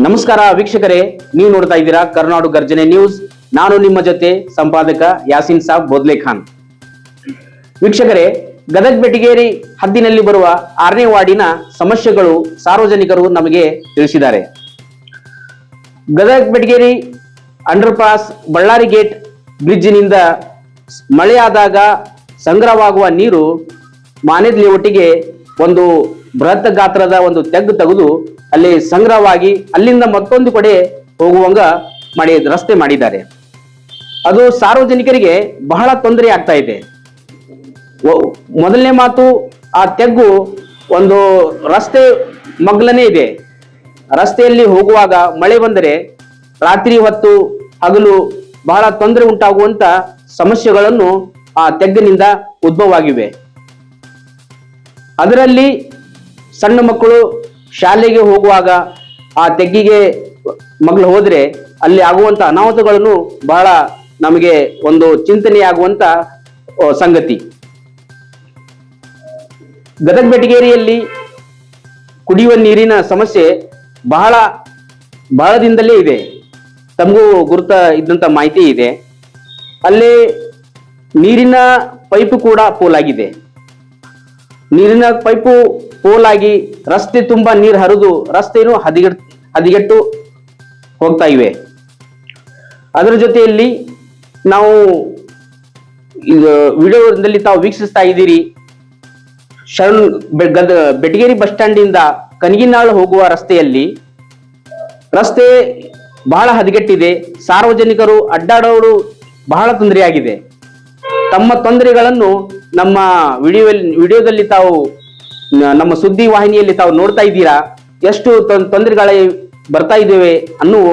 ನಮಸ್ಕಾರ ವೀಕ್ಷಕರೇ, ನೀವು ನೋಡ್ತಾ ಇದ್ದೀರಾ ಕರ್ನಾಡು ಗರ್ಜನೆ ನ್ಯೂಸ್. ನಾನು ನಿಮ್ಮ ಜೊತೆ ಸಂಪಾದಕ ಯಾಸಿನ್ ಸಾಬ್ ಬೋದ್ಲೆ ಖಾನ್. ವೀಕ್ಷಕರೇ, ಗದಗ್ ಬೆಟಗೇರಿ ಹದ್ದಿನಲ್ಲಿ ಬರುವ ಆರನೇ ವಾರ್ಡಿನ ಸಮಸ್ಯೆಗಳು ಸಾರ್ವಜನಿಕರು ನಮಗೆ ತಿಳಿಸಿದ್ದಾರೆ. Gadag Betageri under pass Ballari gate ಬ್ರಿಡ್ಜಿನಿಂದ ಮಳೆಯಾದಾಗ ಸಂಗ್ರಹವಾಗುವ ನೀರು ಮಾನೇದ್ಲಿ ಒಟ್ಟಿಗೆ ಒಂದು ಬೃಹತ್ ಗಾತ್ರದ ಒಂದು ತೆಗ್ಗು ತೆಗೆದು ಅಲ್ಲಿ ಸಂಗ್ರಹವಾಗಿ ಅಲ್ಲಿಂದ ಮತ್ತೊಂದು ಕಡೆ ಹೋಗುವಂಗ ಮಾಡಿ ರಸ್ತೆ ಮಾಡಿದ್ದಾರೆ. ಅದು ಸಾರ್ವಜನಿಕರಿಗೆ ಬಹಳ ತೊಂದರೆ ಆಗ್ತಾ ಇದೆ. ಮೊದಲನೇ ಮಾತು ಆ ತೆಗ್ಗು ಒಂದು ರಸ್ತೆ ಮಗ್ಲನೇ ಇದೆ. ರಸ್ತೆಯಲ್ಲಿ ಹೋಗುವಾಗ ಮಳೆ ಬಂದರೆ ರಾತ್ರಿ ಹೊತ್ತು ಹಗಲು ಬಹಳ ತೊಂದರೆ ಉಂಟಾಗುವಂತ ಸಮಸ್ಯೆಗಳನ್ನು ಆ ತೆಗ್ಗಿನಿಂದ ಉದ್ಭವವಾಗಿವೆ. ಅದರಲ್ಲಿ ಸಣ್ಣ ಮಕ್ಕಳು ಶಾಲೆಗೆ ಹೋಗುವಾಗ ಆ ತೆಗ್ಗಿಗೆ ಮಗಳು ಹೋದ್ರೆ ಅಲ್ಲಿ ಆಗುವಂತ ಅನಾಹುತಗಳನ್ನು ಬಹಳ ನಮಗೆ ಒಂದು ಚಿಂತನೆಯಾಗುವಂತ ಸಂಗತಿ. ಗದಗ ಬೆಟಗೇರಿಯಲ್ಲಿ ಕುಡಿಯುವ ನೀರಿನ ಸಮಸ್ಯೆ ಬಹಳ, ಬಹಳದಿಂದಲೇ ಇದೆ. ತಮಗೂ ಗುರುತ ಇದ್ದಂತ ಮಾಹಿತಿ ಇದೆ. ಅಲ್ಲಿ ನೀರಿನ ಪೈಪ್ ಕೂಡ ಪೋಲಾಗಿದೆ. ನೀರಿನ ಪೈಪು ಪೋಲಾಗಿ ರಸ್ತೆ ತುಂಬಾ ನೀರು ಹರಿದು ರಸ್ತೆಯನ್ನು ಹದಿಗೆಟ್ ಹದಿಗೆಟ್ಟು ಹೋಗ್ತಾ ಇವೆ. ಅದರ ಜೊತೆಯಲ್ಲಿ ನಾವು ವಿಡಿಯೋದಲ್ಲಿ ತಾವು ವೀಕ್ಷಿಸ್ತಾ ಇದ್ದೀರಿ. ಶರಣ್ ಬೆಟಗೇರಿ ಬಸ್ ಸ್ಟ್ಯಾಂಡ್ ಇಂದ ಕನಗಿನಾಳು ಹೋಗುವ ರಸ್ತೆಯಲ್ಲಿ ರಸ್ತೆ ಬಹಳ ಹದಗೆಟ್ಟಿದೆ. ಸಾರ್ವಜನಿಕರು ಅಡ್ಡಾಡೋರು ಬಹಳ ತೊಂದರೆಯಾಗಿದೆ. ತಮ್ಮ ತೊಂದರೆಗಳನ್ನು ನಮ್ಮ ವಿಡಿಯೋ ವಿಡಿಯೋದಲ್ಲಿ ತಾವು ನಮ್ಮ ಸುದ್ದಿ ವಾಹಿನಿಯಲ್ಲಿ ತಾವು ನೋಡ್ತಾ ಇದ್ದೀರಾ? ಎಷ್ಟು ತೊಂದರೆಗಳ ಬರ್ತಾ ಇದ್ದೇವೆ ಅನ್ನುವ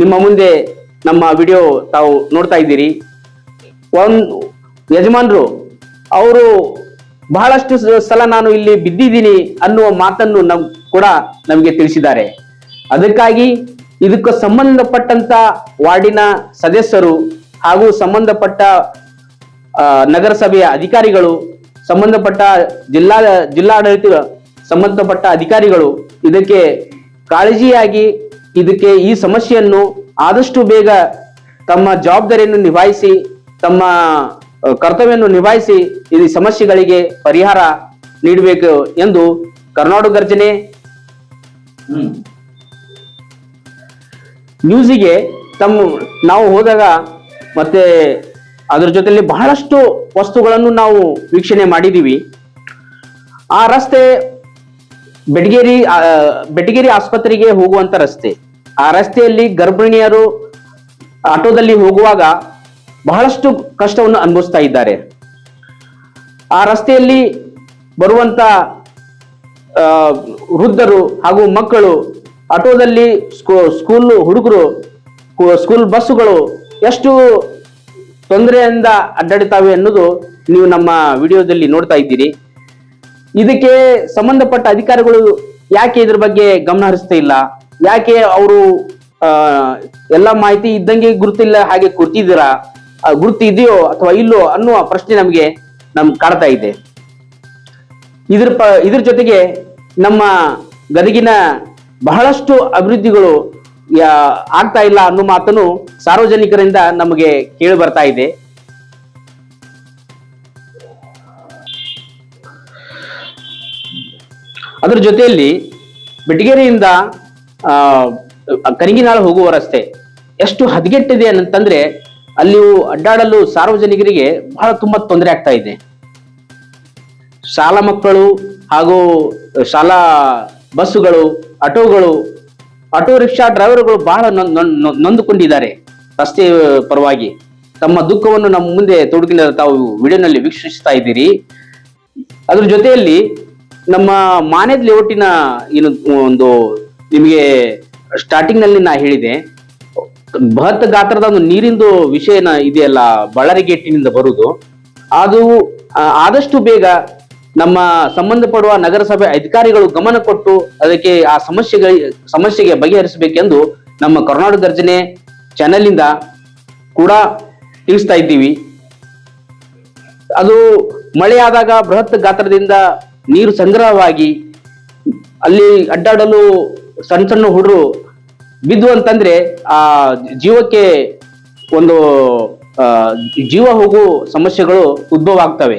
ನಿಮ್ಮ ಮುಂದೆ ನಮ್ಮ ವಿಡಿಯೋ ತಾವು ನೋಡ್ತಾ ಇದ್ದೀರಿ. ಒಂದು ಯಜಮಾನರು, ಅವರು ಬಹಳಷ್ಟು ಸಲ ನಾನು ಇಲ್ಲಿ ಬಿದ್ದಿದ್ದೀನಿ ಅನ್ನುವ ಮಾತನ್ನು ನಮ್ ಕೂಡ ನಮಗೆ ತಿಳಿಸಿದ್ದಾರೆ. ಅದಕ್ಕಾಗಿ ಇದಕ್ಕೆ ಸಂಬಂಧಪಟ್ಟಂತ ವಾರ್ಡಿನ ಸದಸ್ಯರು ಹಾಗೂ ಸಂಬಂಧಪಟ್ಟ ನಗರಸಭೆಯ ಅಧಿಕಾರಿಗಳು ಸಂಬಂಧಪಟ್ಟ ಜಿಲ್ಲಾ ಜಿಲ್ಲಾಡಳಿತ ಸಂಬಂಧಪಟ್ಟ ಅಧಿಕಾರಿಗಳು ಇದಕ್ಕೆ ಕಾಳಜಿಯಾಗಿ ಇದಕ್ಕೆ ಈ ಸಮಸ್ಯೆಯನ್ನು ಆದಷ್ಟು ಬೇಗ ತಮ್ಮ ಜವಾಬ್ದಾರಿಯನ್ನು ನಿಭಾಯಿಸಿ ತಮ್ಮ ಕರ್ತವ್ಯವನ್ನು ನಿಭಾಯಿಸಿ ಈ ಸಮಸ್ಯೆಗಳಿಗೆ ಪರಿಹಾರ ನೀಡಬೇಕು ಎಂದು ಕರ್ನಾಟಕ ಗರ್ಜನೆ ನ್ಯೂಸಿಗೆ ತಮ್ಮ ನಾವು ಹೋದಾಗ ಮತ್ತೆ ಅದ್ರ ಜೊತೆಲಿ ಬಹಳಷ್ಟು ವಸ್ತುಗಳನ್ನು ನಾವು ವೀಕ್ಷಣೆ ಮಾಡಿದೀವಿ. ಆ ರಸ್ತೆ ಬೆಟಗೇರಿ ಬೆಟಗೇರಿ ಆಸ್ಪತ್ರೆಗೆ ಹೋಗುವಂತ ರಸ್ತೆ. ಆ ರಸ್ತೆಯಲ್ಲಿ ಗರ್ಭಿಣಿಯರು ಆಟೋದಲ್ಲಿ ಹೋಗುವಾಗ ಬಹಳಷ್ಟು ಕಷ್ಟವನ್ನು ಅನುಭವಿಸ್ತಾ ಇದ್ದಾರೆ. ಆ ರಸ್ತೆಯಲ್ಲಿ ಬರುವಂತ ವೃದ್ಧರು ಹಾಗೂ ಮಕ್ಕಳು ಆಟೋದಲ್ಲಿ ಸ್ಕೂ- ಸ್ಕೂಲ್ ಹುಡುಗರು, ಸ್ಕೂಲ್ ಬಸ್ಸುಗಳು ಎಷ್ಟು ತೊಂದರೆಯಿಂದ ಅಡ್ಡಾಡ್ತಾವೆ ಅನ್ನೋದು ನೀವು ನಮ್ಮ ವಿಡಿಯೋದಲ್ಲಿ ನೋಡ್ತಾ ಇದ್ದೀರಿ. ಇದಕ್ಕೆ ಸಂಬಂಧಪಟ್ಟ ಅಧಿಕಾರಿಗಳು ಯಾಕೆ ಇದ್ರ ಬಗ್ಗೆ ಗಮನ ಹರಿಸ್ತಾ ಇಲ್ಲ? ಯಾಕೆ ಅವರು ಎಲ್ಲ ಮಾಹಿತಿ ಇದ್ದಂಗೆ ಗುರುತಿಲ್ಲ ಹಾಗೆ ಕೂರ್ತಿದ್ದೀರಾ ಆ, ಗುರುತು ಇದೆಯೋ ಅಥವಾ ಇಲ್ಲೋ ಅನ್ನುವ ಪ್ರಶ್ನೆ ನಮಗೆ ನಮ್ ಕಾಡ್ತಾ ಇದೆ. ಇದ್ರ ಪ ಇದ್ರ ಜೊತೆಗೆ ನಮ್ಮ ಗದಗಿನ ಬಹಳಷ್ಟು ಅಭಿವೃದ್ಧಿಗಳು ಆಗ್ತಾ ಇಲ್ಲ ಅನ್ನೋ ಮಾತನ್ನು ಸಾರ್ವಜನಿಕರಿಂದ ನಮಗೆ ಕೇಳಿ ಬರ್ತಾ ಇದೆ. ಅದರ ಜೊತೆಯಲ್ಲಿ ಬೆಟಗೇರಿಯಿಂದ ಕನಗಿನಾಳು ಹೋಗುವ ರಸ್ತೆ ಎಷ್ಟು ಹದಗೆಟ್ಟಿದೆ ಅಂತಂದ್ರೆ ಅಲ್ಲಿ ಅಡ್ಡಾಡಲು ಸಾರ್ವಜನಿಕರಿಗೆ ಬಹಳ ತುಂಬಾ ತೊಂದರೆ ಆಗ್ತಾ ಇದೆ. ಶಾಲಾ ಮಕ್ಕಳು ಹಾಗೂ ಶಾಲಾ ಬಸ್ಸುಗಳು, ಆಟೋಗಳು ಆಟೋ ರಿಕ್ಷಾ ಡ್ರೈವರ್ಗಳು ಬಹಳ ನೊಂದ್- ನೊಂದ್- ನೊಂದ್- ನೊಂದುಕೊಂಡಿದ್ದಾರೆ. ರಸ್ತೆ ಪರವಾಗಿ. ತಮ್ಮ ದುಃಖವನ್ನು ನಮ್ಮ ಮುಂದೆ ತೊಡಗಿನ ತಾವು ವಿಡಿಯೋನಲ್ಲಿ ವೀಕ್ಷಿಸ್ತಾ ಇದ್ದೀರಿ. ಅದ್ರ ಜೊತೆಯಲ್ಲಿ ನಮ್ಮ ಮಾನೇದ್ ಲೇಔಟಿನ ಏನು ಒಂದು ನಿಮಗೆ ಸ್ಟಾರ್ಟಿಂಗ್ನಲ್ಲಿ ನಾ ಹೇಳಿದೆ. ಬೃಹತ್ ಗಾತ್ರದ ಒಂದು ನೀರಿಂದು ವಿಷಯನ ಇದೆಯಲ್ಲ, ಬಳ್ಳಾರಿ ಗೇಟಿನಿಂದ ಬರುವುದು. ಅದು ಆದಷ್ಟು ಬೇಗ ನಮ್ಮ ಸಂಬಂಧಪಡುವ ನಗರಸಭೆ ಅಧಿಕಾರಿಗಳು ಗಮನ ಕೊಟ್ಟು ಅದಕ್ಕೆ ಆ ಸಮಸ್ಯೆಗಳ ಸಮಸ್ಯೆಗೆ ಬಗೆಹರಿಸಬೇಕೆಂದು ನಮ್ಮ ಕರ್ನಾಟಕ ಗರ್ಜನೆ ಚಾನೆಲ್ ಇಂದ ಕೂಡ ತಿಳಿಸ್ತಾ ಇದ್ದೀವಿ. ಅದು ಮಳೆಯಾದಾಗ ಬೃಹತ್ ಗಾತ್ರದಿಂದ ನೀರು ಸಂಗ್ರಹವಾಗಿ ಅಲ್ಲಿ ಅಡ್ಡಾಡಲು ಸಣ್ಣ ಸಣ್ಣ ಹುಡುಗರು ಬಿದ್ದು ಅಂತಂದ್ರೆ ಆ ಜೀವಕ್ಕೆ ಒಂದು ಜೀವ ಹೋಗೋ ಸಮಸ್ಯೆಗಳು ಉದ್ಭವ ಆಗ್ತವೆ.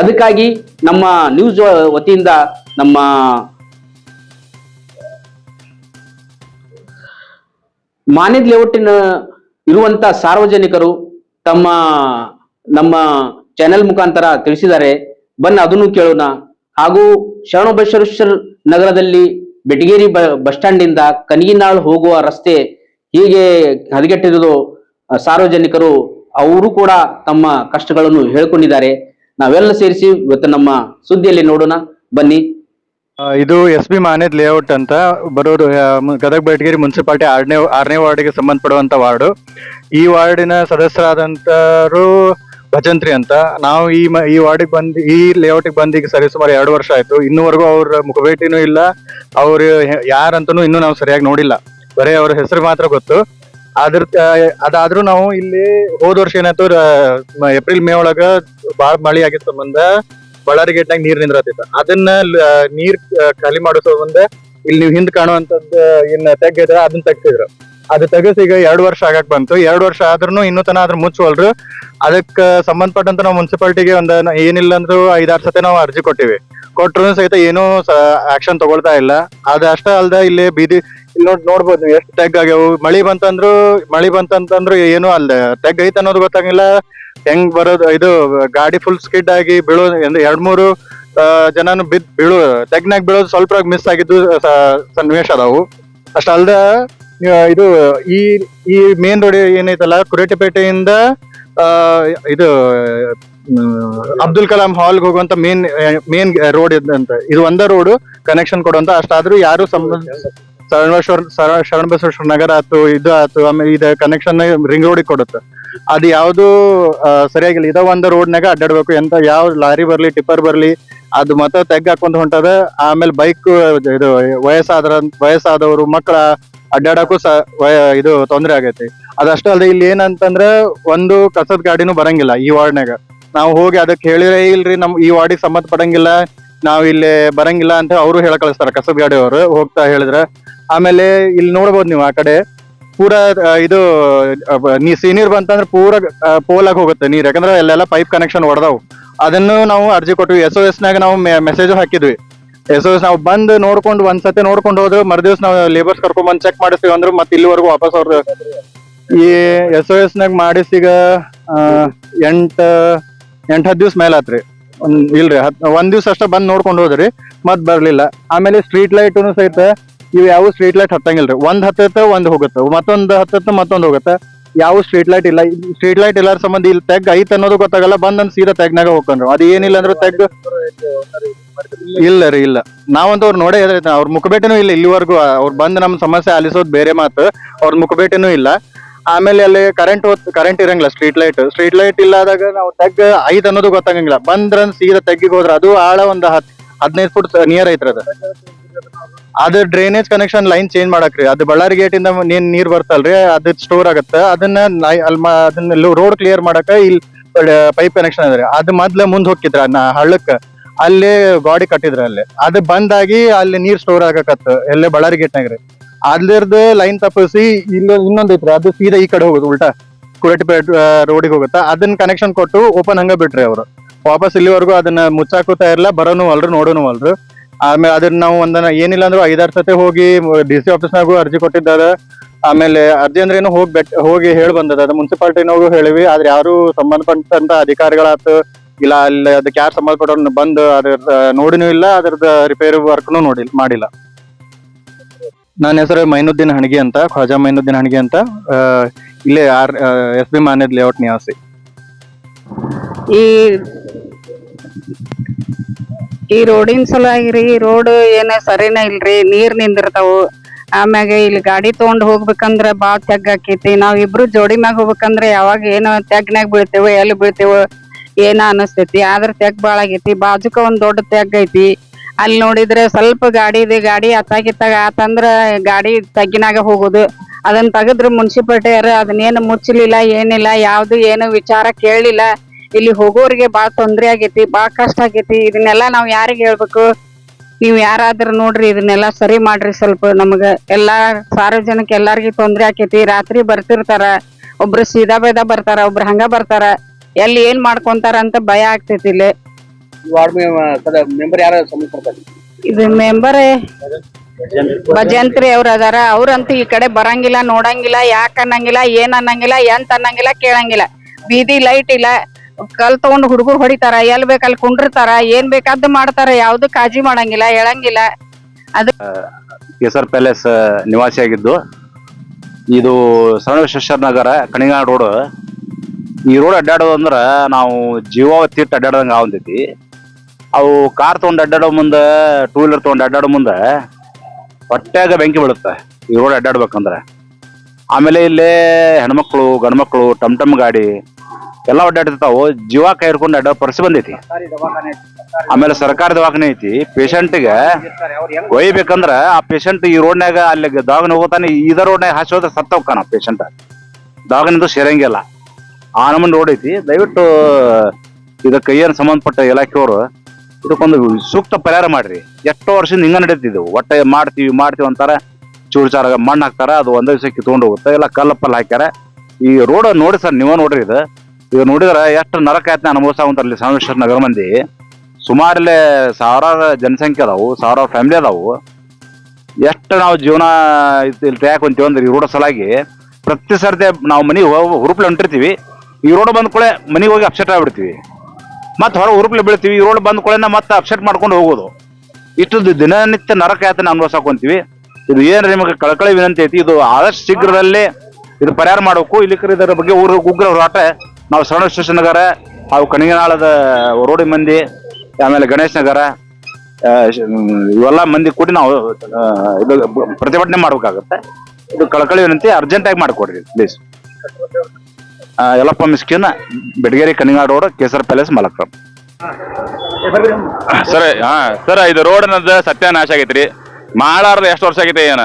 ಅದಕ್ಕಾಗಿ ನಮ್ಮ ನ್ಯೂಸ್ ವತಿಯಿಂದ ನಮ್ಮ ಮಾನ್ಯದ ಲೇಔಟಿನ ಇರುವಂತ ಸಾರ್ವಜನಿಕರು ತಮ್ಮ ನಮ್ಮ ಚಾನೆಲ್ ಮುಖಾಂತರ ತಿಳಿಸಿದ್ದಾರೆ. ಬನ್ನ, ಅದನ್ನು ಕೇಳೋಣ. ಹಾಗೂ ಶರಣಬಸವೇಶ್ವರ ನಗರದಲ್ಲಿ ಬೆಟಗೇರಿ ಬಸ್ ಸ್ಟ್ಯಾಂಡ್ ಇಂದ ಕನಗಿನಾಳ್ ಹೋಗುವ ರಸ್ತೆ ಹೀಗೆ ಹದಗೆಟ್ಟಿರೋದು ಸಾರ್ವಜನಿಕರು, ಅವರು ಕೂಡ ತಮ್ಮ ಕಷ್ಟಗಳನ್ನು ಹೇಳ್ಕೊಂಡಿದ್ದಾರೆ. ನಾವೆಲ್ಲ ಸೇರಿಸಿ ಇವತ್ತು ನಮ್ಮ ಸುದ್ದಿಯಲ್ಲಿ ನೋಡೋಣ. ಬನ್ನಿ. ಇದು ಎಸ್ ಬಿ ಮಾನೇದ್ ಲೇಔಟ್ ಅಂತ ಬರೋರು ಗದಗ ಬೆಟಗೇರಿ ಮುನ್ಸಿಪಾಲಿಟಿ ಆರನೇ ಆರನೇ ವಾರ್ಡ್ಗೆ ಸಂಬಂಧಪಡುವಂತ ವಾರ್ಡು. ಈ ವಾರ್ಡಿನ ಸದಸ್ಯರಾದಂತರು ಭಜಂತ್ರಿ ಅಂತ. ನಾವು ಈ ಈ ವಾರ್ಡಿಗೆ ಬಂದ್, ಈ ಲೇಔಟಿಗೆ ಬಂದು ಈಗ ಸರಿ ಸುಮಾರು ಎರಡು ವರ್ಷ ಆಯ್ತು. ಇನ್ನೂವರೆಗೂ ಅವ್ರ ಮುಖಭೇಟಿನೂ ಇಲ್ಲ. ಅವ್ರು ಯಾರಂತನೂ ಇನ್ನೂ ನಾವು ಸರಿಯಾಗಿ ನೋಡಿಲ್ಲ. ಬರೀ ಅವ್ರ ಹೆಸರು ಮಾತ್ರ ಗೊತ್ತು. ಅದ್ರ ಅದಾದ್ರೂ ನಾವು ಇಲ್ಲಿ ಹೋದ ವರ್ಷ ಏನಾಯ್ತು ಏಪ್ರಿಲ್, ಮೇ ಒಳಗ ಬಾಳ ಮಳಿ ಆಗಿದ್ದ ಸಂಬಂಧ ಬಳ್ಳಾರಿ ಗೇಟ್ನಾಗ ನೀರ್ ನಿಂದ್ರತಿತ್ತು ಅದನ್ನ ನೀರ್ ಖಾಲಿ ಮಾಡೋ ಸಂಬಂಧ ಇಲ್ಲಿ ನೀವು ಹಿಂದ್ ಕಾಣುವಂತದ್ದು ಏನ್ ತೆಗ್ಗಿದ್ರ ಅದನ್ನ ತೆಗ್ಸಿದ್ರು. ಅದು ತೆಗಸ್ ಈಗ ಎರಡು ವರ್ಷ ಆಗಕ್ ಬಂತು. ಎರಡು ವರ್ಷ ಆದ್ರೂ ಇನ್ನೂ ತನ ಅದ್ರ ಮುಚ್ಚುವಲ್ರು ಅದಕ್ಕ ಸಂಬಂಧಪಟ್ಟಂತ ನಾವು ಮುನ್ಸಿಪಾಲಿಟಿಗೆ ಒಂದ್ ಏನಿಲ್ಲ ಅಂದ್ರೂ ಐದಾರು ಸತಿ ನಾವು ಅರ್ಜಿ ಕೊಟ್ಟಿವಿ. ಕೊಟ್ರು ಸಹಿತ ಏನೂ ಆಕ್ಷನ್ ತಗೊಳ್ತಾ ಇಲ್ಲ. ಅದ ಅಷ್ಟ ಅಲ್ದ ಇಲ್ಲಿ ಬೀದಿ ಇಲ್ಲಿ ನೋಡ್ ನೋಡ್ಬೋದು, ಎಷ್ಟು ತೆಗ್ ಆಗ್ಯಾವು. ಮಳಿ ಬಂತಂದ್ರು, ಮಳಿ ಬಂತಂತಂದ್ರು ಏನು ಅಲ್ಲ. ತೆಗ್ ಐತ್ ಅನ್ನೋದು ಗೊತ್ತಾಗಿಲ್ಲ ಹೆಂಗ್ ಬರೋದು, ಇದು ಗಾಡಿ ಫುಲ್ ಸ್ಕಿಡ್ ಆಗಿ ಬೀಳೋ ಎರಡ್ ಮೂರು ಜನನು ಬಿದ್ ಬೀಳು ತೆಗ್ನಾಗ ಬೀಳೋದು ಸ್ವಲ್ಪ ಮಿಸ್ ಆಗಿದ್ದು ಸನ್ನಿವೇಶ ಅದಾವು. ಅಷ್ಟ ಅಲ್ದ ಇದು, ಈ ಈ ಮೇನ್ ರೋಡ್ ಏನೈತಲ್ಲ, ಕುರೇಟಿಪೇಟೆಯಿಂದ ಇದು ಅಬ್ದುಲ್ ಕಲಾಂ ಹಾಲ್ ಹೋಗುವಂತ ಮೇನ್ ಮೇನ್ ರೋಡ್ ಇದ್ದಂತ. ಇದು ಒಂದ ರೋಡ್ ಕನೆಕ್ಷನ್ ಕೊಡುವಂತ. ಅಷ್ಟಾದ್ರೂ ಯಾರು ಸಂಬಂಧ ಶರಣಬಸವೇಶ್ವರ ಶರ- ಶರಣಬಸವೇಶ್ವರ ನಗರ ಆತು ಇದು ಆತು ಆಮೇಲೆ ಇದು ಕನೆಕ್ಷನ್ ರಿಂಗ್ ರೋಡಿಗೆ ಕೊಡುತ್ತೆ. ಅದು ಯಾವುದು ಸರಿಯಾಗಿಲ್ಲ. ಇದ ಒಂದ್ ರೋಡ್ನಾಗ ಅಡ್ಡಾಡ್ಬೇಕು. ಎಂತ ಯಾವ ಲಾರಿ ಬರ್ಲಿ, ಟಿಪ್ಪರ್ ಬರ್ಲಿ, ಅದು ಮತ್ತೆ ತೆಗ್ ಹಾಕೊಂಡ್ ಹೊಂಟದ, ಆಮೇಲೆ ಬೈಕ್ ಇದು ವಯಸ್ಸಾದ್ರ, ವಯಸ್ಸಾದವರು ಮಕ್ಕಳ ಅಡ್ಡಾಡಕ್ಕೂ ಸ ಇದು ತೊಂದರೆ ಆಗೈತಿ. ಅದಷ್ಟೇ ಅಲ್ಲದೆ ಇಲ್ಲಿ ಏನಂತಂದ್ರೆ, ಒಂದು ಕಸದ ಗಾಡಿನೂ ಬರಂಗಿಲ್ಲ ಈ ವಾರ್ಡ್ನಾಗ ನಾವು ಹೋಗಿ ಅದಕ್ಕೆ ಹೇಳಿದ್ರೆ ಇಲ್ರಿ, ನಮ್ ಈ ವಾರ್ಡಿಗೆ ಸಂಬಂಧ ಪಡಂಗಿಲ್ಲ ನಾವ್ ಇಲ್ಲಿ ಬರಂಗಿಲ್ಲ ಅಂತ ಅವರು ಹೇಳ ಕಳಿಸ್ತಾರ ಕಸದ ಗಾಡಿ ಅವರು ಹೋಗ್ತಾ ಹೇಳಿದ್ರ ಆಮೇಲೆ ಇಲ್ಲಿ ನೋಡ್ಬೋದು ನೀವು ಆ ಕಡೆ ಪೂರಾ ಇದು ನೀ ಸೀನಿಯರ್ ಬಂತಂದ್ರೆ ಪೂರ ಪೋಲಾಗಿ ಹೋಗುತ್ತೆ ನೀರ್. ಯಾಕಂದ್ರೆ ಅಲ್ಲೆಲ್ಲ ಪೈಪ್ ಕನೆಕ್ಷನ್ ಹೊಡೆದವು. ಅದನ್ನು ನಾವು ಅರ್ಜಿ ಕೊಟ್ವಿ. ಎಸ್ ಒ ಎಸ್ ನಾಗ ನಾವು ಮೆಸೇಜ್ ಹಾಕಿದ್ವಿ. ಎಸ್ ಎಸ್ ನಾವು ಬಂದ್ ನೋಡ್ಕೊಂಡು ಒಂದ್ಸತಿ ನೋಡ್ಕೊಂಡು ಹೋದ್ರು. ಮರುದಿವ್ಸ ನಾವು ಲೇಬರ್ಸ್ ಕರ್ಕೊಂಡ್ ಬಂದ್ ಚೆಕ್ ಮಾಡಿಸ್ತೀವಿ ಅಂದ್ರೆ. ಮತ್ತೆ ಇಲ್ಲಿವರೆಗೂ ವಾಪಸ್ ಅವ್ರ ಈ ಎಸ್ ಒ ಎಸ್ ನಾಗ ಮಾಡಿಸಿಗ ಎಂಟ, ಎಂಟ್, ಹತ್ತು ದಿವ್ಸ ಮೇಲೆ ಆತ್ರಿ. ಇಲ್ರಿ, ಹತ್, ಒಂದ್ ದಿವ್ಸ ಅಷ್ಟ ಬಂದ್ ನೋಡ್ಕೊಂಡು ಹೋದ್ರಿ. ಮತ್ ಬರ್ಲಿಲ್ಲ. ಆಮೇಲೆ ಸ್ಟ್ರೀಟ್ ಲೈಟ್ ಸಹಿತ ಇವ್ ಯಾವ ಸ್ಟ್ರೀಟ್ ಲೈಟ್ ಹತ್ತಂಗಿಲ್ರಿ. ಒಂದ್ ಹತ್ತತ್ತ ಒಂದ್ ಹೋಗುತ್ತೆ. ಮತ್ತೊಂದ್ ಹತ್ತತ್ತ ಮತ್ತೊಂದ್ ಹೋಗುತ್ತೆ. ಯಾವ ಸ್ಟ್ರೀಟ್ ಲೈಟ್ ಇಲ್ಲ. ಸ್ಟ್ರೀಟ್ ಲೈಟ್ ಇಲ್ಲಾರ ಸಂಬಂಧ ಇಲ್ಲಿ ತೆಗ್ ಐತ್ ಅನ್ನೋದು ಗೊತ್ತಾಗಲ್ಲ. ಬಂದ್ ಸೀದಾ ತೆಗ್ನಾಗ ಹೋಗ್ಕೊಂಡ್ರು. ಅದ ಏನಿಲ್ಲ ಅಂದ್ರೆ ತೆಗ್ ಇಲ್ಲ ರೀ, ಇಲ್ಲ. ನಾವಂತ ಅವ್ರು ನೋಡೇ ಹೇಳ್ರಿ ಅವ್ರ ಮುಖಭೇಟಿನೂ ಇಲ್ಲ ಇಲ್ಲಿವರೆಗೂ. ಅವ್ರು ಬಂದ್ ನಮ್ ಸಮಸ್ಯೆ ಆಲಿಸೋದ್ ಬೇರೆ ಮಾತು. ಅವ್ರ ಮುಖಭೇಟಿನೂ ಇಲ್ಲ. ಆಮೇಲೆ ಅಲ್ಲಿ ಕರೆಂಟ್ ಕರೆಂಟ್ ಇರಂಗಿಲ್ಲ ಸ್ಟ್ರೀಟ್ ಲೈಟ್ ಸ್ಟ್ರೀಟ್ ಲೈಟ್ ಇಲ್ಲದಾಗ ನಾವು ತೆಗ್ ಐದ್ ಅನ್ನೋದು ಗೊತ್ತಾಗಂಗಿಲ್ಲ. ಬಂದ್ರ ಸೀದಾ ತೆಗ್ಗಿಗೆ ಹೋದ್ರ ಅದು ಆಳ ಒಂದ್ ಹತ್, ಹದಿನೈದು ಫುಟ್ ನಿಯರ್ ಐತ್ರಿ ಅದು. ಅದು ಡ್ರೈನೇಜ್ ಕನೆಕ್ಷನ್ ಲೈನ್ ಚೇಂಜ್ ಮಾಡಕ್ರಿ ಅದು ಬಳ್ಳಾರಿ ಗೇಟ್ ಇಂದ ನೀರ್ ಬರ್ತಲ್ರಿ, ಅದು ಸ್ಟೋರ್ ಆಗತ್ತ. ಅದನ್ನ ಅದನ್ನ ರೋಡ್ ಕ್ಲಿಯರ್ ಮಾಡಕ ಇಲ್ಲಿ ಪೈಪ್ ಕನೆಕ್ಷನ್ ಅದ್ರಿ ಅದು ಮೊದ್ಲ ಮುಂದ್ ಹೋಗಿದ್ರ ಹಳ್ಳಕ್ ಅಲ್ಲಿ ಗಾಡಿ ಕಟ್ಟಿದ್ರ ಅಲ್ಲಿ. ಅದು ಬಂದಾಗಿ ಅಲ್ಲಿ ನೀರ್ ಸ್ಟೋರ್ ಆಗಕತ್ತ, ಎಲ್ಲೇ ಬಳ್ಳಾರಿ ಗೇಟ್ನಾಗ್ರಿ ಅಲ್ಲಿರ್ದ ಲೈನ್ ತಪ್ಪಿಸಿ ಇಲ್ಲ ಇನ್ನೊಂದ್ ಅದು ಸೀದಾ ಈ ಕಡೆ ಹೋಗುದು, ಉಲ್ಟಾ. ಕುರಟಿಪೇಟ್ ರೋಡಿಗೆ ಹೋಗುತ್ತ. ಅದನ್ನ ಕನೆಕ್ಷನ್ ಕೊಟ್ಟು ಓಪನ್ ಹಂಗ ಬಿಟ್ರಿ ಅವರು. ವಾಪಸ್ ಇಲ್ಲಿವರೆಗೂ ಅದನ್ನ ಮುಚ್ಚಾಕೂ ತಯಾರಿಲ್ಲ ಬರೋನು ಅಲ್ರು, ನೋಡೋನು ಅಲ್ರು. ಆಮೇಲೆ ಅದನ್ನ ನಾವು ಒಂದನ್ನ ಏನಿಲ್ಲ ಅಂದ್ರೂ ಐದಾರು ಸತಿ ಹೋಗಿ ಡಿ ಸಿ ಆಫೀಸ್ನಾಗೂ ಅರ್ಜಿ ಕೊಟ್ಟಿದ್ದಾರೆ. ಆಮೇಲೆ ಅರ್ಜಿ ಅಂದ್ರೆ ಏನು ಹೋಗಿ ಬೆಟ್, ಹೋಗಿ ಹೇಳಿ ಬಂದದ ಅದು ಮುನ್ಸಿಪಾಲಿಟಿನಾಗೂ ಹೇಳಿವಿ, ಆದ್ರೆ ಯಾರು ಸಂಬಂಧಪಟ್ಟಂತ ಅಧಿಕಾರಿಗಳಾತು ಇಲ್ಲ, ಅಲ್ಲಿ ಅದಕ್ಕೆ ಯಾರು ಸಂಬಂಧಪಟ್ಟವ್ರನ್ನ ಬಂದು ಅದ್ರ ನೋಡಿನೂ ಇಲ್ಲ, ಅದ್ರದ್ದು ರಿಪೇರಿ ವರ್ಕ್ನು ನೋಡಿ ಮಾಡಿಲ್ಲ. ನನ್ನ ಹೆಸರು ಮೈನುದ್ದೀನ್ ಹಣಗಿ ಅಂತ, ಖ್ವಾಜಾ ಮೈನುದ್ದೀನ್ ಹಣಗಿ ಅಂತ. ಇಲ್ಲೇ ಆರ್ ಎಸ್ ಬಿ ಮಾನ್ಯದ ಲೇಔಟ್ ನಿವಾಸಿ. ಈ ರೋಡಿನ ಸಲುವಾಗಿ ರೀ ರೋಡ್ ಏನ ಸರಿನ ಇಲ್ರಿ, ನೀರ್ ನಿಂದಿರ್ತಾವು. ಆಮ್ಯಾಗ ಇಲ್ಲಿ ಗಾಡಿ ತಗೊಂಡ್ ಹೋಗ್ಬೇಕಂದ್ರ ಬಾಳ ತೆಗ್ ಆಕೈತಿ. ನಾವ್ ಇಬ್ರು ಜೋಡಿ ಮ್ಯಾಗ ಹೋಗ್ಬೇಕಂದ್ರ ಯಾವಾಗ ಏನೋ ತೆಗ್ನಾಗ ಬೀಳ್ತೇವ, ಎಲ್ಲಿ ಬೀಳ್ತೇವ ಏನ ಅನಸ್ತೈತಿ. ಆದ್ರ ತೆಗ್ ಬಾಳ ಆಗೈತಿ. ಬಾಜುಕ ಒಂದ್ ದೊಡ್ಡ ತೆಗ್ ಐತಿ. ಅಲ್ಲಿ ನೋಡಿದ್ರೆ ಸ್ವಲ್ಪ ಗಾಡಿ ಇದೆ, ಗಾಡಿ ಅತ್ತಾಗಿತ್ತಾಗ ಆತಂದ್ರ ಗಾಡಿ ತಗ್ಗಿನಾಗ ಹೋಗುದು. ಅದನ್ನ ತೆಗದ್ರ ಮುನ್ಸಿಪಾಲ್ಟಿಯರ್ ಅದನ್ನೇನು ಮುಚ್ಚಲಿಲ್ಲ, ಏನಿಲ್ಲ, ಯಾವ್ದು ಏನು ವಿಚಾರ ಕೇಳಲಿಲ್ಲ ಇಲ್ಲಿ ಹೋಗೋರಿಗೆ ಬಾಳ ತೊಂದ್ರೆ ಆಗೇತಿ ಬಾಳ ಕಷ್ಟ ಆಗೇತಿ. ಇದನ್ನೆಲ್ಲ ನಾವ್ ಯಾರಿಗ್ ಹೇಳ್ಬೇಕು? ನೀವ್ ಯಾರಾದ್ರೂ ನೋಡ್ರಿ ಇದನ್ನೆಲ್ಲ ಸರಿ ಮಾಡ್ರಿ ಸ್ವಲ್ಪ. ನಮಗ ಎಲ್ಲಾ ಸಾರ್ವಜನಿಕ ಎಲ್ಲಾರ್ಗಿ ತೊಂದ್ರೆ ಆಕೇತಿ. ರಾತ್ರಿ ಬರ್ತಿರ್ತಾರ ಒಬ್ರು ಸೀದಾ ಬೇದ ಬರ್ತಾರ ಒಬ್ರು ಹಂಗ ಬರ್ತಾರ. ಎಲ್ಲಿ ಏನ್ ಮಾಡ್ಕೊಂತಾರ ಅಂತ ಭಯ ಆಗ್ತೈತಿ ಇಲ್ಲಿ. ವಾರ್ಡ್ ಮೆಂಬರ್ ಯಾರು ಇದು ಮೆಂಬರ್ ಭಜಂತ್ರಿ. ಅವ್ರ ಅದಾರ. ಅವ್ರಂತೂ ಈ ಕಡೆ ಬರಂಗಿಲ್ಲ ನೋಡಂಗಿಲ್ಲ ಯಾಕ ಅನ್ನಂಗಿಲ್ಲ ಏನ್ ಅನ್ನಂಗಿಲ್ಲ ಎಂತ ಅನ್ನಂಗಿಲ್ಲ ಕೇಳಂಗಿಲ್ಲ. ಬೀದಿ ಲೈಟ್ ಇಲ್ಲ. ಕಲ್ ತಗೊಂಡು ಹುಡುಗರು ಹೊಡಿತಾರ, ಎಲ್ ಬೇಕು ಅಲ್ಲಿ ಕುಂಡಿರ್ತಾರ, ಏನ್ ಬೇಕಾದ್ ಮಾಡ್ತಾರ, ಯಾವ್ದು ಕಾಳಜಿ ಮಾಡಂಗಿಲ್ಲ, ಹೇಳಂಗಿಲ್ಲ. ಕೇಸರ್ ಪ್ಯಾಲೇಸ್ ನಿವಾಸಿಯಾಗಿದ್ದು ಇದು ಸರಳೇಶ್ವರ ನಗರ, ಕಣಿಗಾಣ ರೋಡ್. ಈ ರೋಡ್ ಅಡ್ಡಾಡೋದು ಅಂದ್ರ ನಾವು ಜೀವಾವತಿ ಅಡ್ಡಾಡ್ದಂಗ ಆವಂತೈತಿ ಅವು ಕಾರ್ ತಗೊಂಡ್ ಅಡ್ಡಾಡೋ ಮುಂದೆ ಟೂ ವೀಲರ್ ತಗೊಂಡ್ ಅಡ್ಡಾಡೋ ಮುಂದ ಹೊಟ್ಟೆಗ ಬೆಂಕಿ ಬೀಳುತ್ತೆ. ಈ ರೋಡ್ ಅಡ್ಡಾಡ್ಬೇಕಂದ್ರೆ. ಆಮೇಲೆ ಇಲ್ಲಿ ಹೆಣ್ಮಕ್ಳು, ಗಂಡ್ಮಕ್ಳು, ಟಮ್ ಟಮ್ ಗಾಡಿ ಎಲ್ಲ ಅಡ್ಡಾಡ್ತಿರ್ತಾವು ಜೀವ ಕೈ ಹಿಡ್ಕೊಂಡು ಅಡ್ಡ ಪರಿಸ್ಥಿತಿ ಬಂದೈತಿ. ಆಮೇಲೆ ಸರ್ಕಾರ ದವಾಖಾನೆ ಐತಿ. ಪೇಷಂಟ್ಗೆ ಒಯ್ಬೇಕಂದ್ರ ಆ ಪೇಷಂಟ್ ಈ ರೋಡ್ನ್ಯಾಗ ಅಲ್ಲಿ ದವಾಖಾನೆ ಹೋಗ್ತಾನೆ ಇದ ರೋಡ್ನ್ಯಾಗ ಹಾಸಿ ಹೋದ್ರೆ ಸತ್ತ ಹೋಗ್ತಾನ ಪೇಷಂಟ್ ದವಾಖಾನೆದು ಸೇರಂಗಿಲ್ಲ. ಆ ನಮ್ಮ ರೋಡ್ ಐತಿ. ದಯವಿಟ್ಟು ಇದಕ್ಕೆ ಏನ್ ಸಂಬಂಧಪಟ್ಟ ಇಲಾಖೆಯವರು ಇದಕ್ಕೊಂದು ಸೂಕ್ತ ಪರಿಹಾರ ಮಾಡ್ರಿ. ಎಷ್ಟೋ ವರ್ಷದಿಂದ ಹಿಂಗ ನಡೀತಿದ್ವು ಒಟ್ಟೆ ಮಾಡ್ತೀವಿ ಮಾಡ್ತೀವಿ ಅಂತಾರ. ಚೂರುಚಾರ ಮಣ್ಣು ಹಾಕ್ತಾರ ಅದು ಒಂದೇ ದಿವಸ ಕಿತ್ಕೊಂಡು ಹೋಗುತ್ತೆ. ಎಲ್ಲ ಕಲ್ಲಪ್ಪಲ್ಲಿ ಪಲ್ಲ ಹಾಕ್ಯಾರ. ಈ ರೋಡ್ ನೋಡಿ ಸರ್ ನೀವ ನೋಡ್ರಿ ಇದು. ಇದು ನೋಡಿದ್ರೆ ಎಷ್ಟು ನರಕ ಆಯ್ತು ಅನುಭವಿಸ್ತಾವಂತಾರ ಇಲ್ಲಿ ಸೋಮೇಶ್ವರ ನಗರ ಮಂದಿ. ಸುಮಾರಲ್ಲೇ ಸಾವಿರಾರು ಜನಸಂಖ್ಯೆ ಅದಾವು, ಸಾವಿರಾರು ಫ್ಯಾಮಿಲಿ ಅದಾವು. ಎಷ್ಟು ನಾವು ಜೀವನ ಇಲ್ಲಿ ಇಲ್ಲಿ ಹೊಂತೀವಿ ಅಂದ್ರೆ, ಈ ರೋಡ್ ಸಲಾಗಿ ಪ್ರತಿ ಸರ್ತಿ ನಾವು ಮನೆಗೆ ಹೋಗಿ ಹುರುಪ್ಲೆ ಹೊಂಟಿರ್ತೀವಿ. ಈ ರೋಡ್ ಬಂದ ಕೂಡಲೇ ಮನೆಗೆ ಹೋಗಿ ಅಪ್ಸೆಟ್ ಆಗ್ಬಿಡ್ತೀವಿ. ಮತ್ತೆ ಹೊರ ಹುರುಪ್ಲೆ ಬೀಳ್ತೀವಿ, ಈ ರೋಡ್ ಬಂದ ಕೂಡಲೇ ಮತ್ತೆ ಅಪ್ಸೆಟ್ ಮಾಡ್ಕೊಂಡು ಹೋಗೋದು. ಇಷ್ಟು ದಿನನಿತ್ಯ ನರಕ ಯಾತನ ಅನುಭವಿಸಾಕೊಂತೀವಿ ಇದು ಏನು ನಿಮಗೆ ಕಳಕಳಿ ವಿನಂತಿ ಐತಿ? ಇದು ಆದಷ್ಟು ಶೀಘ್ರದಲ್ಲಿ ಇದು ಪರಿಹಾರ ಮಾಡಬೇಕು. ಇಲ್ಲಿ ಇದರ ಬಗ್ಗೆ ಊರು ಉಗ್ರ ಹೋರಾಟ ನಾವು ಶರಣ ಸ್ಟೇಷನ್ ನಗರ ಹಾಗೂ ಕಣಿಗನಾಳದ ರೋಡಿ ಮಂದಿ, ಆಮೇಲೆ ಗಣೇಶ್ ನಗರ ಇವೆಲ್ಲ ಮಂದಿ ಕೂಡಿ ನಾವು ಇದು ಪ್ರತಿಭಟನೆ ಮಾಡ್ಬೇಕಾಗತ್ತೆ. ಇದು ಕಳಕಳಿ ವಿನಂತಿ ಅರ್ಜೆಂಟ್ ಆಗಿ ಮಾಡಿಕೊಡ್ರಿ ಪ್ಲೀಸ್ ಎಲ್ಲಪ್ಪ ಮಿಸ್ಕಿನ ಬೆಡಗೇರಿ ಕಣಿಗಾಡ್ ರೋಡ್, ಕೇಸರ್ ಪ್ಯಾಲೇಸ್ ಮಲಕ್ರಮ್ ಸರ್, ಹಾ, ಸರ್, ಇದು ರೋಡ್ ಅನ್ನೋದು ಸತ್ಯನಾಶ ಆಗೈತ್ರಿ ಮಾಡಾರ್ದ ಎಷ್ಟು ವರ್ಷ ಆಗೈತೆ ಏನ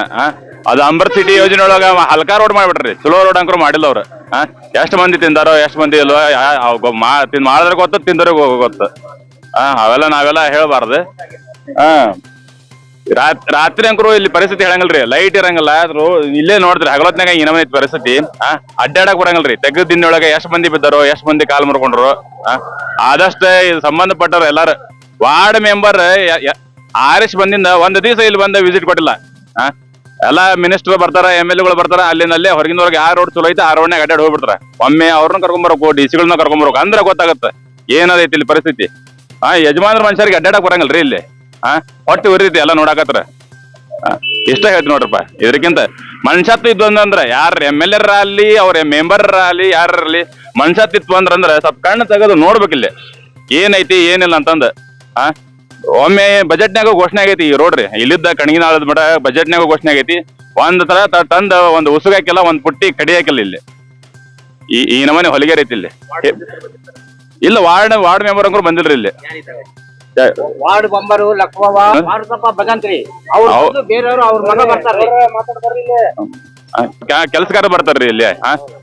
ಅದು ಅಂಬರ್ ಸಿಟಿ ಯೋಜನೆ ಒಳಗ ಹಲ್ಕಾ ರೋಡ್ ಮಾಡ್ಬಿಟ್ರಿ, ಚಲೋ ರೋಡ್ ಅಂಕರು ಮಾಡಿಲ್ಲ ಅವ್ರು. ಹಾ? ಎಷ್ಟು ಮಂದಿ ತಿಂದಾರೋ ಎಷ್ಟು ಮಂದಿ ಇಲ್ವೋ ಯಾ- ಅವ್ ಗೊ- ಮಾ ತಿನ್ ಮಾಡಿದ್ರೆ ಗೊತ್ತು ತಿಂದ್ರೆ ಗೊತ್ತು. ಹಾ ಅವೆಲ್ಲ ನಾವೆಲ್ಲ ಹೇಳ್ಬಾರ್ದು. ಹಾ. ರಾತ್ ರಾತ್ರಿ ಅಂಕರು ಇಲ್ಲಿ ಪರಿಸ್ಥಿತಿ ಹೇಳಂಗಿಲ್ರಿ. ಲೈಟ್ ಇರಂಗಿಲ್ಲ ಆದ್ರು ಇಲ್ಲೇ ನೋಡಿದ್ರಿ ಹಗಲತ್ನಾಗ ಏನಮ್ಮ ಐತಿ ಪರಿಸ್ಥಿತಿ. ಆ ಅಡ್ಡಾಡಕ್ ಬರಂಗಿಲ್ರಿ. ತೆಗ್ದ ದಿನೊಳಗೆ ಎಷ್ಟ್ ಮಂದಿ ಬಿದ್ದಾರೋ ಎಷ್ಟ್ ಮಂದಿ ಕಾಲ್ ಮುರ್ಕೊಂಡ್ರು ಆ ಆದಷ್ಟ ಇದು ಸಂಬಂಧಪಟ್ಟವ್ರು ಎಲ್ಲಾರು ವಾರ್ಡ್ ಮೆಂಬರ್ ಆರಿಸ್ ಬಂದಿಂದ ಒಂದ್ ದಿವಸ ಇಲ್ಲಿ ಬಂದ ವಿಸಿಟ್ ಕೊಟ್ಟಿಲ್ಲ ಆ ಎಲ್ಲಾ ಮಿನಿಸ್ಟರ್ ಬರ್ತಾರ ಎಂ ಎಲ್ ಎಗಳು ಬರ್ತಾರ ಅಲ್ಲಿಂದ ಅಲ್ಲೇ ಹೊರಗಿನವ್ರಿಗೆ ಯಾವ ರೋಡ್ ಚಲೋ ಐತೆ, ಆ ರೋಡ್ನಾಗ ಅಡ್ಡಾಡಿ ಹೋಗ್ಬಿಡ್ತಾರ. ಒಮ್ಮೆ ಅವ್ರನ್ನ ಕರ್ಕೊಂಬರ್ಬೇಕು ಡಿ ಸಿಗಳನ್ನ ಕರ್ಕೊಂಬರ್ಬೇಕು ಅಂದ್ರೆ ಗೊತ್ತಾಗತ್ತೆ. ಏನದೈತಿ ಇಲ್ಲಿ ಪರಿಸ್ಥಿತಿ? ಆ, ಯಜಮಾನ್ರ ಮನುಷ್ಯರಿಗೆ ಅಡ್ಡಾಡಕ್ ರೀ ಇಲ್ಲಿ? ಹಾ ಹೊಟ್ಟೆ ಉರಿತೈತಿ ಎಲ್ಲ ನೋಡಾಕತ್ರ. ಇಷ್ಟ ಹೇಳ್ತೀನಿ ನೋಡ್ರಪ್ಪ ಇದಕ್ಕಿಂತ ಮನುಷ್ಯತ್ವ ಇದ್ದು ಅಂದ್ರೆ ಯಾರ ಎಂ ಎಲ್ ಎರ್ ಅಲ್ಲಿ ಅವ್ರ ಮೆಂಬರ್ ಅಲ್ಲಿ ಯಾರಲ್ಲಿ ಮನುಷ್ಯತ್ವ ಇತ್ತು ಅಂದ್ರ ಸ್ವಲ್ಪ ಕಣ್ಣು ತೆಗೆದು ನೋಡ್ಬೇಕಿಲ್ಲ. ಏನೈತಿ, ಏನಿಲ್ಲ ಅಂತಂದ. ಆ ಒಮ್ಮೆ ಬಜೆಟ್ನಾಗ ಘೋಷಣೆ ಆಗೈತಿ ಈ ರೋಡ್ ರೀ. ಇಲ್ಲಿದ್ದ ಕಣಗಿನಾಳದ ಮಠ ಬಜೆಟ್ನಾಗ ಘೋಷಣೆ ಆಗೈತಿ. ಒಂದ್ ತರ ತಂದ ಒಂದ್ ಉಸುಗ ಹಾಕಿಲ್ಲ ಒಂದ್ ಪುಟ್ಟಿ ಕಡಿ ಹಾಕಿಲ್ಲ ಇಲ್ಲಿ. ಈ ಈ ನಮನೆ ಹೊಲಿಗೆ ಐತಿ ಇಲ್ಲಿ. ಇಲ್ಲ ವಾರ್ಡ್ ವಾರ್ಡ್ ಮೆಂಬರ್ ಅಂಕರು ಬಂದಿಲ್ರಿ ಇಲ್ಲಿ. ವಾರ್ಡ್ ಬಂಬರು ಲಕ್ವವ ಭಗಂತ್ರಿ ಅವ್ರು ಬೇರೆಯವರು ಅವ್ರ ಮಗ ಬರ್ತಾರೆ ಕೆಲಸಗಾರ ಬರ್ತಾರ್ರಿ ಇಲ್ಲಿ?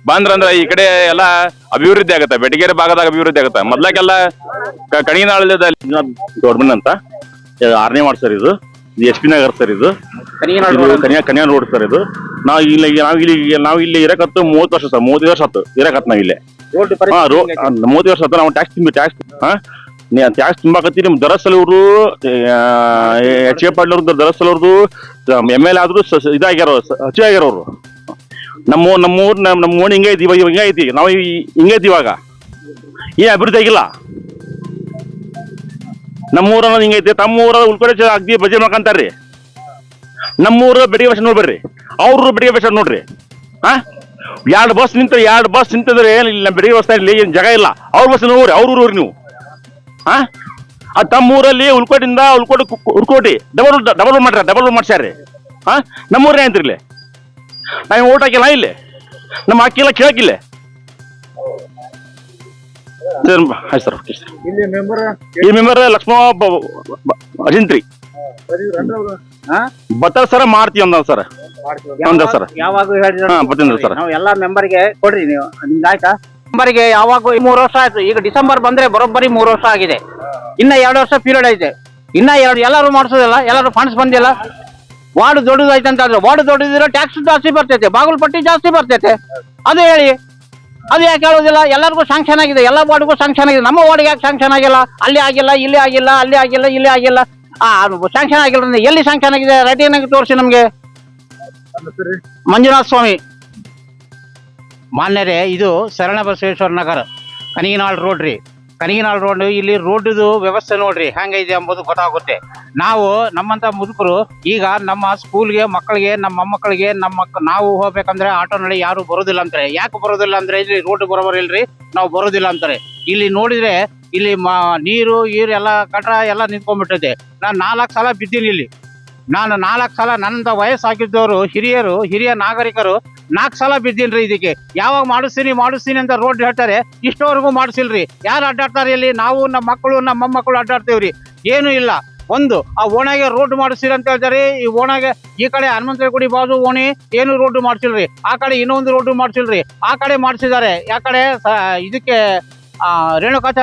ಬಂದ್ರಂದ್ರ ಈ ಕಡೆ ಎಲ್ಲಾ ಅಭಿವೃದ್ಧಿ ಆಗತ್ತೆ ಬೆಟಗೇರಿ ಭಾಗದಾಗ ಅಭಿವೃದ್ಧಿ ಆಗತ್ತೆ. ಮೊದ್ಲಕ್ಕೆಲ್ಲ ಕಣಿನಾಳದ ಗೌರ್ಮೆಂಟ್ ಅಂತ ಆರನೇ ವಾರ್ಡ್ ಸರ್ ಇದು ಎಸ್ ಪಿ ನಗರ್ ಸರ್ ಇದು. ಕನ್ಯಾ ಕನ್ಯಾ ರೋಡ್. ಸರ್ ಇದು. ನಾವು ಇಲ್ಲಿ ನಾವು ಇಲ್ಲಿ ನಾವು ಇಲ್ಲಿ ಇರಕತ್ತು ಮೂವತ್ತು ವರ್ಷ ಸರ್ ಮೂವತ್ತು ವರ್ಷ ಆತು ಇರಕತ್ ನಾವ್ ಇಲ್ಲಿ. ಮೂವತ್ತು ವರ್ಷ ಆತು ನಾವು ಟ್ಯಾಕ್ಸ್ ತಿಂಬಿ ಟ್ಯಾಕ್ಸ್ ಹಾ? ಟ್ಯಾಕ್ಸ್ ತುಂಬಾಕತ್ತಿ ನಿಮ್ ದರಸಲ್ ಎಚ್ ಎ ಪಾಟೀಲ್ ಅವ್ರದ್ದು ದರಸಲ್ ಎಂ ಎಲ್ ಆದ್ರೂ ಸ- ಸ- ಇದಾಗ್ಯಾರ ಸಚಿವ ಆಗ್ಯಾರ ಅವರು ನಮ್ಮ ನಮ್ಮ ಊರ್ ನಮ್ಮ ನಮ್ಮ ಓಣಿ ಹಿಂಗೆ ಐತಿ, ಇವಾಗ ಹಿಂಗೆ ಐತಿ, ನಾವು ಹಿಂಗೆ ಐತಿ ಇವಾಗ. ಏನ್ ಅಭಿವೃದ್ಧಿ ಆಗಿಲ್ಲ? ನಮ್ಮ ಊರ ಹಿಂಗೆ ಐತಿ, ತಮ್ಮ ಊರ ಉಳ್ಕೊಡೆ ಅಗ್ದಿ ಬಜೆಟ್ ಮಾಡ್ಕೊಂತಾರ್ರಿ. ನಮ್ಮೂರ ಬೆಡಿಗೆ ಬಸ್ ನೋಡ್ಬೇಡ್ರಿ. ಅವ್ರ ಬೆಡಿಗೆ ಬಸ್ ನೋಡ್ರಿ. ಹಾ ಎರಡು ಬಸ್ ನಿಂತ ಎರಡು ಬಸ್ ನಿಂತಂದ್ರೆ ಏನಿಲ್ಲ ಇಲ್ಲ ಬೆಡಿಗೆ ಬಸ್ ಇಲ್ಲಿ ಏನು ಜಾಗ ಇಲ್ಲ. ಅವ್ರ ಬಸ್ ನೋಡ್ರಿ, ಅವ್ರ ಊರು ನೀವು. ಹಾ? ತಮ್ಮೂರಲ್ಲಿ ತಮ್ಮ ಊರಲ್ಲಿ ಉಳ್ಕೋಟಿಂದ ಉಳ್ಕೋಟಿ ಉಳ್ಕೋಟಿ. ಡಬಲ್ ಡಬಲ್ ಮಾಡ್ರ ಡಬಲ್ ಮಾಡ್ಸ್ಯಾರ್ರಿ. ಹಾ? ನಮ್ಮೂರೇ ಅಂತ್ರಿ ಇಲ್ಲಿ ನಾವು ಓಟ್ ಹಾಕಿಲ್ಲ ಇಲ್ಲಿ. ನಮ್ಮ ಹಾಕಿಲ್ಲ ಕೇಳಕ್ಕಿಲ್ಲ ಆಯ್ತು ಸರ್ ಓಕೆ ಸರ್. ಈ ಮೆಂಬರ್ ಲಕ್ಷ್ಮಣ ಅಜಿಂತ್ರಿ. ಬತ್ತಾರ ಸರ ಮಾಡ್ತೀವಿ ಅಂದ ಸರ್. ಅಂದ ಸರ್. ಯಾವಾಗ ಬರ್ತೀನಿ ಸರ್. ನಾವು ಎಲ್ಲಾ ಮೆಂಬರ್ಗೆ ಕೊಡ್ರಿ ನೀವು. ನಿಮ್ದು ಮೆಂಬರ್ಗೆ ಯಾವಾಗ ಮೂರು ವರ್ಷ ಆಯ್ತು. ಈಗ ಡಿಸೆಂಬರ್ ಬಂದ್ರೆ ಬರೋಬ್ಬರಿ ಮೂರು ವರ್ಷ ಆಗಿದೆ. ಇನ್ನ ಎರಡು ವರ್ಷ ಪೀರಿಯಡ್ ಐತೆ. ಇನ್ನ ಎರಡು ಎಲ್ಲರೂ ಮಾಡಿಸೋದಿಲ್ಲ, ಎಲ್ಲರೂ ಫಂಡ್ಸ್ ಬಂದಿಲ್ಲ. ವಾರ್ಡ್ ದೊಡ್ಡದೈತೆ ಅಂತ ಆದ್ರೆ ವಾರ್ಡ್ ದೊಡ್ಡದಿರೋ ಟ್ಯಾಕ್ಸ್ ಜಾಸ್ತಿ ಬರ್ತೈತೆ. ಬಾಗಲಪಟ್ಟಿ ಜಾಸ್ತಿ ಬರ್ತೈತೆ. ಅದು ಹೇಳಿ. ಅದು ಯಾಕೆ ಹೇಳೋದಿಲ್ಲ? ಎಲ್ಲರಿಗೂ ಶಾಂಕ್ಷನ್ ಆಗಿದೆ. ಎಲ್ಲ ವಾರ್ಡ್ಗೂ ಸಾಂಕ್ಷನ್ ಆಗಿದೆ. ನಮ್ಮ ವಾರ್ಡ್ಗೆ ಯಾಕೆ ಸ್ಯಾಂಕ್ಷನ್ ಆಗಿಲ್ಲ? ಅಲ್ಲಿ ಆಗಿಲ್ಲ, ಇಲ್ಲಿ ಆಗಿಲ್ಲ, ಅಲ್ಲಿ ಆಗಿಲ್ಲ, ಇಲ್ಲಿ ಆಗಿಲ್ಲ. ಆ ಸ್ಯಾಂಕ್ಷನ್ ಆಗಿಲ್ಲ ಎಲ್ಲಿ ಸ್ಯಾಂಕ್ಷನ್ ಆಗಿದೆ? ರೈಟಿಂಗ್ ತೋರಿಸಿ ನಮಗೆ? ಮಂಜುನಾಥ ಸ್ವಾಮಿ. ಮಾನ್ಯರೇ, ಇದು ಶರಣ ಬಸವೇಶ್ವರ ನಗರ, ಕನಿಗಿನಾಳ್ ರೋಡ್ ರೀ. ಕನಿಗಿನಾಳ್ ರೋಡ್, ಇಲ್ಲಿ ರೋಡ್ದು ವ್ಯವಸ್ಥೆ ನೋಡ್ರಿ, ಹೆಂಗೈತೆ ಎಂಬುದು ಗೊತ್ತಾಗುತ್ತೆ. ನಾವು ನಮ್ಮಂತ ಮುದುಕರು, ಈಗ ನಮ್ಮ ಸ್ಕೂಲ್ಗೆ ಮಕ್ಕಳಿಗೆ, ನಮ್ಮ ಮೊಮ್ಮಕ್ಕಳಿಗೆ, ನಮ್ಮ ನಾವು ಹೋಗ್ಬೇಕಂದ್ರೆ ಆಟೋನಲ್ಲಿ ಯಾರು ಬರೋದಿಲ್ಲ ಅಂತಾರೆ ಯಾಕೆ ಬರೋದಿಲ್ಲ ಅಂದ್ರೆ ಇಲ್ಲಿ ರೋಡ್ ಬರೋಬರ್ ಇಲ್ರಿ, ನಾವು ಬರೋದಿಲ್ಲ ಅಂತಾರೆ. ಇಲ್ಲಿ ನೋಡಿದ್ರೆ, ಇಲ್ಲಿ ನೀರು ಗೀರು ಎಲ್ಲ ಕಟ್ರ ಎಲ್ಲ ನಿಂತ್ಕೊಂಡ್ಬಿಟ್ಟೈತೆ ನಾನು ನಾಲ್ಕು ಸಲ ಬಿದ್ದೀನಿ ಇಲ್ಲಿ. ನಾನು ನಾಲ್ಕು ಸಲ ನನ್ನ ವಯಸ್ಸಾಗಿದ್ದವರು ಹಿರಿಯರು, ಹಿರಿಯ ನಾಗರಿಕರು ನಾಲ್ಕು ಸಲ ಬಿದ್ದೀನ್ರಿ ಇದಕ್ಕೆ. ಯಾವಾಗ ಮಾಡಿಸ್ತೀನಿ ಮಾಡಿಸ್ತೀನಿ ಅಂತ ರೋಡ್ ಹೇಳ್ತಾರೆ, ಇಷ್ಟವರೆಗೂ ಮಾಡಿಸಿಲ್ರಿ. ಯಾರು ಅಡ್ಡಾಡ್ತಾರೆ ಇಲ್ಲಿ? ನಾವು, ನಮ್ಮ ಮಕ್ಕಳು, ನಮ್ಮ ಮೊಮ್ಮಕ್ಕಳು ಅಡ್ಡಾಡ್ತೇವ್ರಿ. ಏನು ಇಲ್ಲ. ಒಂದು, ಆ ಓಣೆಗೆ ರೋಡ್ ಮಾಡಿಸ್ತೀರಿ ಅಂತ ಹೇಳ್ತಾರೆ. ಈ ಓಣೆಗೆ, ಈ ಕಡೆ ಹನುಮಂತರ ಗುಡಿ ಬಾಜು ಓಣಿ, ಏನು ರೋಡ್ ಮಾಡಿಸಿಲ್ರಿ. ಆ ಕಡೆ ಇನ್ನೊಂದು ರೋಡ್ ಮಾಡಿಸಿಲ್ರಿ. ಆ ಕಡೆ ಮಾಡಿಸಿದ್ದಾರೆ. ಯಾಕಡೆ ಸ- ಇದಕ್ಕೆ ರೇಣುಕಾಚಾರ್ಯ